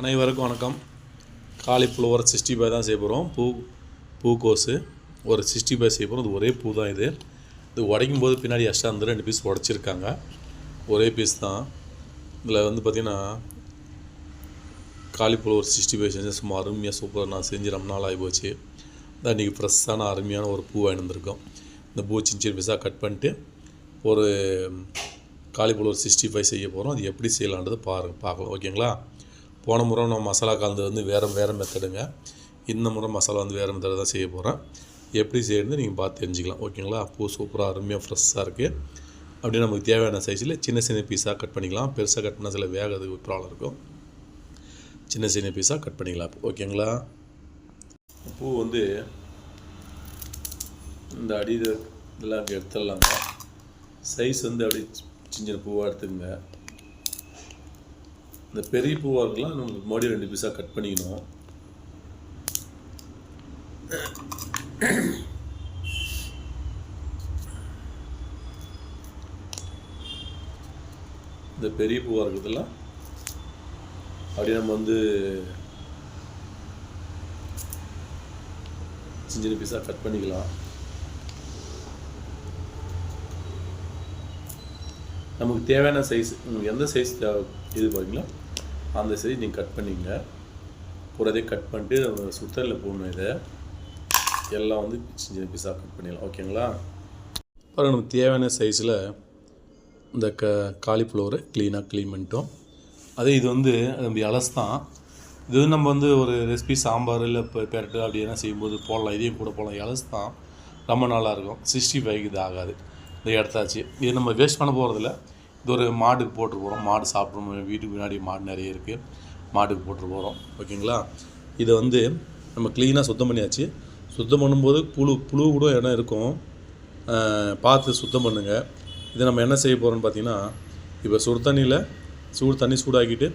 அனைவருக்கும் வணக்கம். Cauliflower sixty five தான் செய்ய போகிறோம் பூ பூக்கோஸு ஒரு சிக்ஸ்டி ஃபைவ் செய்ய போகிறோம் இது ஒரே பூ தான் இது. இது உடைக்கும் போது பின்னாடி எக்ஸ்ட்ரா வந்து ரெண்டு பீஸ் உடச்சிருக்காங்க. ஒரே பீஸ் தான். இதில் வந்து பார்த்திங்கன்னா காலிஃப்ளவர் சிக்ஸ்டி ஃபைவ் செஞ்சு சும்மா அருமையாக சூப்பராக நான் செஞ்சு ரொம்ப நாள் ஆகி போச்சு தான் இன்றைக்கி ஃப்ரெஷ்ஷான அருமையான ஒரு பூ வாங்கி இந்த பூ சின்ன சின்ன பீஸாக கட் பண்ணிட்டு ஒரு காலிஃப்ளவர் சிக்ஸ்டி ஃபைவ் செய்ய போகிறோம் அது எப்படி செய்யலான்றது பாருங்கள் பார்க்கலாம். ஓகேங்களா? போன முறை நம்ம மசாலா கலந்து வந்து வேறு வேறு மெத்தடுங்க இந்த முறை மசாலா வந்து வேறு மெத்தடு தான் செய்ய போகிறேன் எப்படி செய்யறது நீங்கள் பார்த்து தெரிஞ்சுக்கலாம். ஓகேங்களா பூ சூப்பராக அருமையாக ஃப்ரெஷ்ஷாக இருக்குது அப்படியே நமக்கு தேவையான சைஸில் சின்ன சின்ன பீஸாக கட் பண்ணிக்கலாம். பெருசாக கட் பண்ணால் சில வேகிறதுக்கு ப்ராப்ளம் இருக்கும். சின்ன சின்ன பீஸாக கட் பண்ணிக்கலாம். ஓகேங்களா பூ வந்து இந்த அடி இதெல்லாம் எடுத்துடலாங்க. சைஸ் வந்து அப்படியே சின்ன சின்ன பூவாக எடுத்துக்கங்க. இந்த பெரிய பூவாக இருக்கலாம் நம்ம மறுபடியும் ரெண்டு பீஸாக கட் பண்ணிக்கணும். இந்த பெரிய பூவாக இருக்கிறதெல்லாம் அப்படியே நம்ம வந்து சின்ன சின்ன பீஸாக கட் பண்ணிக்கலாம். நமக்கு தேவையான சைஸ் உங்களுக்கு எந்த சைஸ் தேவை இது பாருங்களா அந்த சைஸ் நீங்கள் கட் பண்ணிங்க. போகிறதே கட் பண்ணிட்டு சுத்தரில் போடணும் இதை. எல்லாம் வந்து சின்ன சின்ன பீஸாக கட் பண்ணிடலாம். ஓகேங்களா அப்புறம் நமக்கு தேவையான சைஸில் இந்த க காலிஃப்ளவரை க்ளீனாக க்ளீன் பண்ணிட்டோம். அதே இது வந்து நம்ம இலசு தான். இது வந்து நம்ம வந்து ஒரு ரெசிபி சாம்பார் இல்லை இப்போ பெரட்டு அப்படி என்ன செய்யும்போது போடலாம். இதையும் கூட போடலாம். இலசு தான். ரொம்ப நல்லாயிருக்கும் சிக்ஸ்டி ஃபைவ்க்கு இது ஆகாது. இதை எடுத்தாச்சு இது நம்ம வேஸ்ட் பண்ண போகிறதில்ல இது ஒரு மாடுக்கு போட்டு போகிறோம் மாடு சாப்பிட்றோம் வீட்டுக்கு முன்னாடி மாடு நிறைய இருக்குது மாட்டுக்கு போட்டு போகிறோம் ஓகேங்களா? இதை வந்து நம்ம க்ளீனாக சுத்தம் பண்ணியாச்சு. சுத்தம் பண்ணும்போது புழு புழு கூட இடம் இருக்கும். பார்த்து சுத்தம் பண்ணுங்கள் இதை நம்ம என்ன செய்ய போகிறோம்னு பார்த்தீங்கன்னா இப்போ சுடு தண்ணியில் சூடு தண்ணி சூடாக்கிட்டு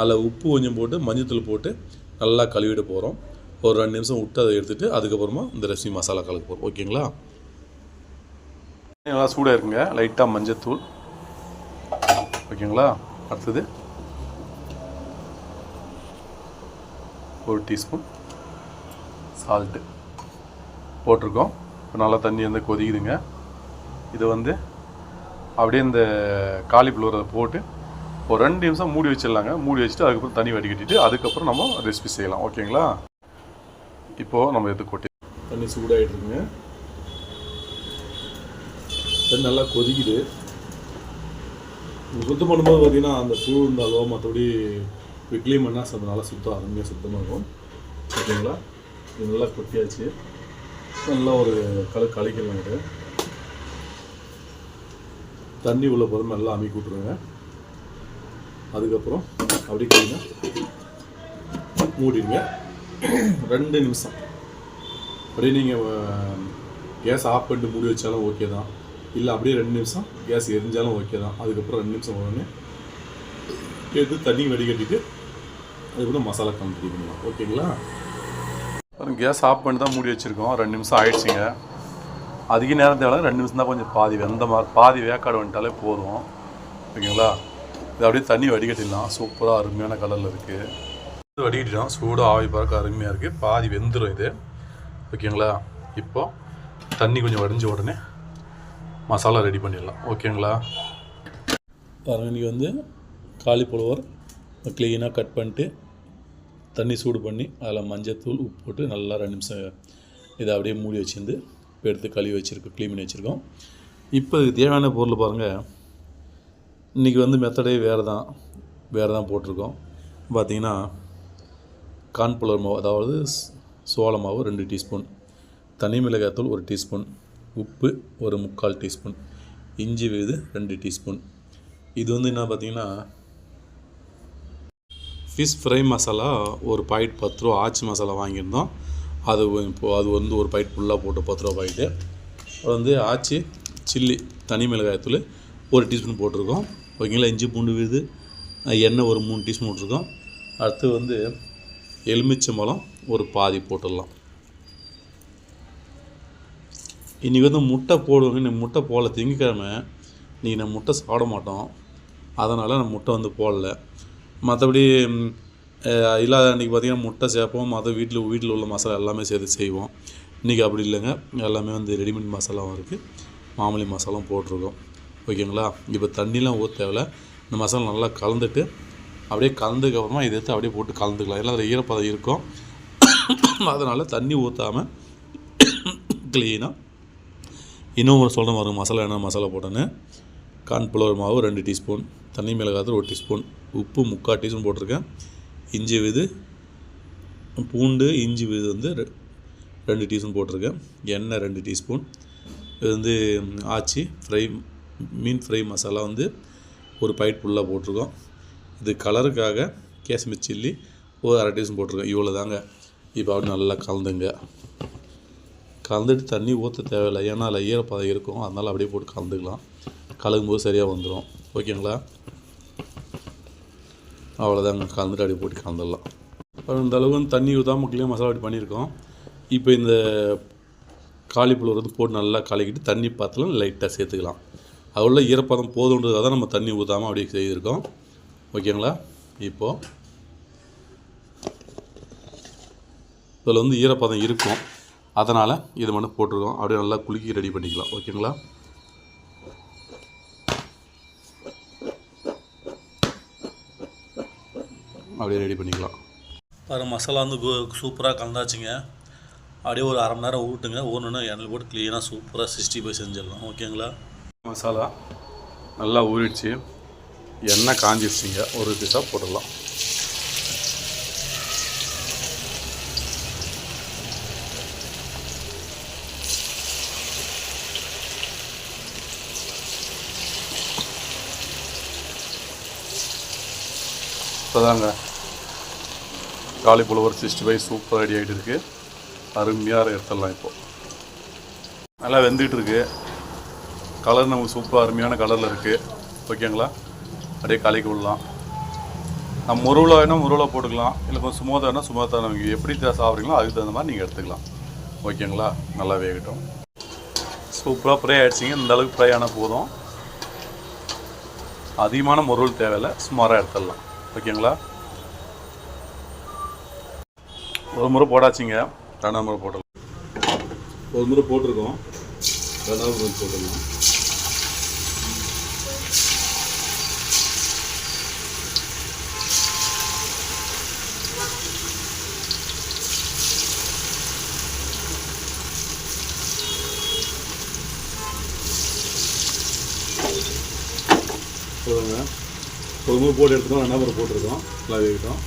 அதில் உப்பு கொஞ்சம் போட்டு மஞ்சத்தூள் போட்டு நல்லா கழுவிட போகிறோம் ஒரு ரெண்டு நிமிஷம் விட்டு அதை எடுத்துகிட்டு அதுக்கப்புறமா இந்த ரெசிபி மசாலா கலக்க போகிறோம் ஓகேங்களா? நல்லா சூடாக இருக்குங்க. லைட்டாக மஞ்சத்தூள். ஓகேங்களா? அடுத்தது. ஒரு டீஸ்பூன் சால்ட்டு போட்டிருக்கோம். இப்போ நல்லா தண்ணி வந்து கொதிக்குதுங்க. இதை வந்து அப்படியே இந்த காலிஃப்ளவர் அதை போட்டு ஒரு ரெண்டு நிமிஷம் மூடி வச்சிடலாங்க. மூடி வச்சுட்டு அதுக்கப்புறம் தண்ணி வடிகட்டிட்டு அதுக்கப்புறம் நம்ம ரெசிபி செய்யலாம். ஓகேங்களா? இப்போது நம்ம எது கொட்டி தண்ணி சூடாகிட்டு இருக்குங்க. தண்ணி நல்லா கொதிக்குது. சுத்தம் பண்ணும்போது பார்த்தீங்கன்னா அந்த புழு இருந்தாலோ மற்றபடி க்ளீன் பண்ணால் அது நல்லா சுத்தம் அருமையாக சுத்தமாக இருக்கும். ஓகேங்களா இது நல்லா கொட்டியாச்சு. நல்லா ஒரு கல கலைக்கலாம் இது. தண்ணி உள்ள போதும் நல்லா அமைக்கி விட்ருங்க அதுக்கப்புறம் அப்படி க்ளீனாக மூடிடுங்க. ரெண்டு நிமிஷம். அப்படியே நீங்கள் கேஸ் ஆஃப் பண்ணிட்டு மூடி வச்சாலும் ஓகே தான். இல்லை அப்படியே ரெண்டு நிமிஷம் கேஸ் எரிஞ்சாலும் ஓகே தான். அதுக்கப்புறம் ரெண்டு நிமிஷம் உடனே எடுத்து தண்ணி வடிகட்டிட்டு அதுக்கப்புறம் மசாலா கம்பெனி பண்ணலாம். ஓகேங்களா கேஸ் ஆஃப் பண்ணி தான் மூடி வச்சுருக்கோம். ரெண்டு நிமிஷம் ஆயிடுச்சுங்க. அதிக நேரம் தேவை ரெண்டு நிமிஷம் தான் கொஞ்சம் பாதி வெந்த மாதிரி பாதி வேக்காடு வந்துட்டாலே போதும். ஓகேங்களா? இது அப்படியே தண்ணி வடிகட்டிடலாம். சூப்பராக அருமையான கலரில் இருக்குது வடிகட்டிடும் சூடாக ஆவி பார்க்க அருமையாக இருக்குது பாதி வெந்துடும் இது. ஓகேங்களா? இப்போது தண்ணி கொஞ்சம் வடிஞ்ச உடனே மசாலா ரெடி பண்ணிடலாம். ஓகேங்களா? பாருங்கள் இன்றைக்கி வந்து காலிஃப்ளவர் க்ளீனாக கட் பண்ணிட்டு தண்ணி சூடு பண்ணி அதில் மஞ்சத்தூள் உப்பு போட்டு நல்லா ரெண்டு நிமிஷம் இதை அப்படியே மூடி வச்சுருந்து இப்போ எடுத்து கழுவி வச்சுருக்கோம் க்ளீன் பண்ணி வச்சுருக்கோம். இப்போ தேவையான பொருள் பாருங்கள் இன்றைக்கி வந்து மெத்தடே வேறு தான் வேறு தான் போட்டிருக்கோம். பார்த்தீங்கன்னா கான்ஃப்ளவர் மாவு அதாவது சோள மாவு ரெண்டு டீஸ்பூன் தனி மிளகாய்த்தூள் ஒரு டீஸ்பூன் உப்பு ஒரு முக்கால் டீஸ்பூன் இஞ்சி விழுது ரெண்டு டீஸ்பூன். இது வந்து என்ன பார்த்தீங்கன்னா ஃபிஷ் ஃப்ரை மசாலா ஒரு பாக்கெட் பத்து ரூபா ஆச்சி மசாலா வாங்கியிருந்தோம். அது இப்போது அது வந்து ஒரு பாக்கெட் ஃபுல்லாக போட்டு பத்து ரூபா பாக்கெட்டு அது வந்து ஆச்சி சில்லி தனி மிளகாயத்தூள் ஒரு டீஸ்பூன் போட்டிருக்கோம். ஓகேங்களா? இஞ்சி பூண்டு விழுது எண்ணெய் ஒரு மூணு டீஸ்பூன் போட்டிருக்கோம். அடுத்து வந்து எலுமிச்சம்பழம் ஒரு பாதி போட்டுடலாம். இன்றைக்கி வந்து முட்டை போடுவோங்க நீ முட்டை போடல. திங்கக்கிழமை இன்றைக்கி நான் முட்டை சாப்பிட மாட்டோம். அதனால் நான் முட்டை வந்து போடல. மற்றபடி இல்லாத அன்றைக்கி பார்த்திங்கன்னா முட்டை சேர்ப்போம். மற்ற வீட்டில் வீட்டில் உள்ள மசாலா எல்லாமே சேர்த்து செய்வோம். இன்றைக்கி அப்படி இல்லைங்க. எல்லாமே வந்து ரெடிமேட் மசாலாவும் இருக்குது மாமூலி மசாலாவும் போட்டிருக்கோம். ஓகேங்களா? இப்போ தண்ணிலாம் ஊற்ற தேவையில்ல. இந்த மசாலா நல்லா கலந்துட்டு அப்படியே கலந்ததுக்கப்புறமா இதை எடுத்து அப்படியே போட்டு கலந்துக்கலாம். இல்லை அதில் ஈரப்பதம் இருக்கும். அதனால் தண்ணி ஊற்றாமல் க்ளீனாக இன்னும் ஒரு சொல்கிற மாதிரி மசாலா என்ன மசாலா போட்டேன்னு. கார்ன்ஃப்ளவர் மாவு ரெண்டு டீஸ்பூன் தண்ணி மிளகாத்தூள் ஒரு டீஸ்பூன் உப்பு முக்கால் டீஸ்பூன் போட்டிருக்கேன். இஞ்சி விது பூண்டு இஞ்சி விது வந்து ரெ- ரெண்டு டீஸ்பூன் போட்டிருக்கேன். எண்ணெய் ரெண்டு டீஸ்பூன். இது வந்து ஆச்சி ஃப்ரை மீன் ஃப்ரை மசாலா வந்து ஒரு பைட் ஃபுல்லாக போட்டிருக்கோம். இது கலருக்காக கேசமி சில்லி ஒரு அரை டீஸ்பூன் போட்டிருக்கேன். இவ்வளோ தாங்க இப்போ அப்படி நல்லா கலந்துங்க. கலந்துட்டு தண்ணி ஊற்ற தேவையில்லை. ஏன்னா அதில் ஈரப்பதம் இருக்கும். அதனால் அப்படியே போட்டு கலந்துக்கலாம். கலக்கும்போது சரியாக வந்துடும் ஓகேங்களா? அவ்வளோதாங்க கலந்துட்டு அப்படியே போட்டு கலந்துடலாம். அப்புறம் இந்த அளவுக்கு வந்து தண்ணி ஊற்றாம கிளியாக மசாலா அப்படி பண்ணியிருக்கோம். இப்போ இந்த காலிஃப்ளவர் வந்து போட்டு நல்லா கலக்கிட்டு தண்ணி பாத்திரம் லைட்டாக சேர்த்துக்கலாம். அது உள்ள ஈரப்பதம் போதுன்றதாக தான் நம்ம தண்ணி ஊற்றாமல் அப்படியே செய்திருக்கோம். ஓகேங்களா? இப்போது இதில் வந்து ஈரப்பதம் இருக்கும். அதனால் இது மட்டும் போட்டிருக்கோம். அப்படியே நல்லா குலுக்கி ரெடி பண்ணிக்கலாம். ஓகேங்களா அப்படியே ரெடி பண்ணிக்கலாம். பாருங்க மசாலா வந்து சூப்பராக கலந்தாச்சுங்க. அப்படியே ஒரு அரை மணி நேரம் ஊட்டுங்க. ஊறணுன்னா எண்ணெயில் போட்டு க்ளீனாக சூப்பராக சிக்ஸ்டி ஃபைவ் செஞ்சிடலாம். ஓகேங்களா மசாலா நல்லா ஊறிடுச்சு. எண்ணெய் காஞ்சிடுச்சிங்க ஒரு பீஸாக போட்டுடலாம். இப்போதாங்க. Cauliflower sixty five super ready ஆகிட்டு இருக்குது அருமையாக எடுத்துடலாம் இப்போது நல்லா வெந்துக்கிட்டு இருக்கு கலர் நமக்கு சூப்பராக அருமையான கலரில் இருக்குது ஓகேங்களா? அப்படியே கலக்கி விடலாம். நம்ம முருவில் வேணால் முருவில் போட்டுக்கலாம். இல்லை கொஞ்சம் சுமோதா வேணால் சுமோதா நீங்கள் எப்படி சாப்பிட்றீங்களோ அதுக்கு தகுந்த மாதிரி நீங்கள் எடுத்துக்கலாம். ஓகேங்களா? நல்லா வேகட்டும். சூப்பராக ஃப்ரை ஆகிடுச்சிங்க இந்த அளவுக்கு ஃப்ரை ஆனால் போதும். அதிகமான முருள் தேவையில்லை. சுமாராக எடுத்துடலாம். ஓகேங்களா? ஒரு முறை போடாச்சிங்க. ரெண்டாம் முறை போடலாம் ஒரு முறை போட்டிருக்கோம். ரெண்டாவது முறை போட்டுடலாம். ஒரு போட்டு எடுத்துக்கோம் ரெண்டாவது முறை போட்டிருக்கோம். நல்லா வேகட்டும்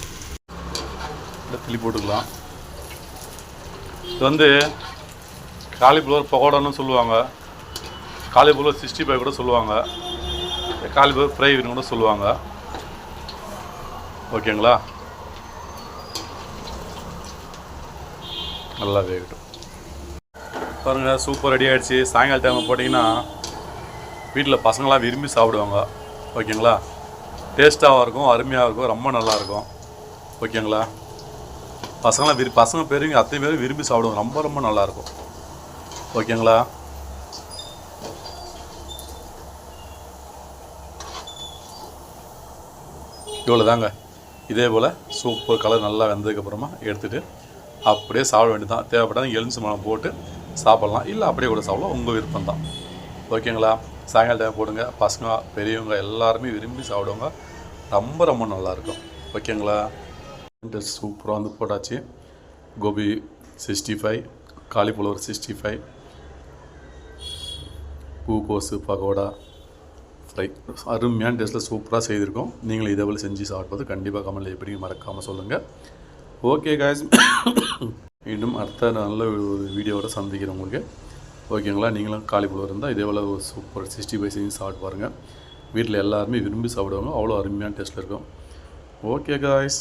கிளி போட்டுக்கலாம். இது வந்து காலிஃப்ளவர் பகோடான்னு சொல்லுவாங்க. காலிஃப்ளவர் சிக்ஸ்டி ஃபைவ் கூட சொல்லுவாங்க. காலிஃப்ளவர் ஃப்ரை கூட சொல்லுவாங்க. ஓகேங்களா நல்லா வேகட்டும். பாருங்கள் சூப்பர் ரெடி ஆகிடுச்சு சாயங்கால டைமில் போட்டிங்கன்னா வீட்டில் பசங்களாம் விரும்பி சாப்பிடுவாங்க. ஓகேங்களா டேஸ்ட்டாகவும் இருக்கும் அருமையாக இருக்கும் ரொம்ப நல்லாயிருக்கும் ஓகேங்களா? பசங்களாம் விரும்பி பசங்க பெரியவங்க அத்தனை பேரும் விரும்பி சாப்பிடுவோம் ரொம்ப ரொம்ப நல்லாயிருக்கும் ஓகேங்களா? இவ்வளோ தாங்க இதே போல் சூப்பர் கலர் நல்லா வெந்ததுக்கப்புறமா எடுத்துகிட்டு அப்படியே சாப்பிட வேண்டியதான் தேவைப்பட்டால் எலுமிச்சை போட்டு சாப்பிட்லாம். இல்லை அப்படியே கூட சாப்பிடலாம். உங்கள் விருப்பம் தான் ஓகேங்களா? சாயங்கால டைம் போடுங்க. பசங்க பெரியவங்க எல்லாருமே விரும்பி சாப்பிடுவாங்க. ரொம்ப ரொம்ப நல்லாயிருக்கும். ஓகேங்களா? சூப்பராக வந்து போட்டாச்சு. Gobi sixty five cauliflower sixty five பூக்கோசு pakoda fry அருமையான டேஸ்ட்டில் சூப்பராக செய்திருக்கோம். நீங்களும் இதே போல் செஞ்சு சாப்பிடுவது கண்டிப்பாக கமெண்ட்டில் எப்படி மறக்காமல் சொல்லுங்கள் ஓகே காய்ஸ் மீண்டும் அடுத்த நல்ல ஒரு வீடியோவோட சந்திக்கிறேன் உங்களுக்கு. ஓகேங்களா? நீங்களும் காலிஃப்ளவர் இருந்தால் இதே போல் ஒரு சூப்பர் சிக்ஸ்டி ஃபைவ் செஞ்சு சாப்பிட்டு பாருங்கள் வீட்டில் எல்லாருமே விரும்பி சாப்பிடுவாங்க. அவ்வளோ அருமையான டேஸ்ட்டில் இருக்கும். ஓகே காய்ஸ்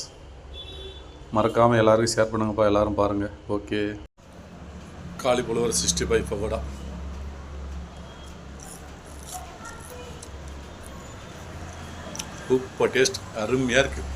மறக்காமல் எல்லாருக்கும் ஷேர் பண்ணுங்கப்பா. எல்லோரும் பாருங்கள் okay cauliflower sixty five pakoda. Super taste அருமையாக இருக்குது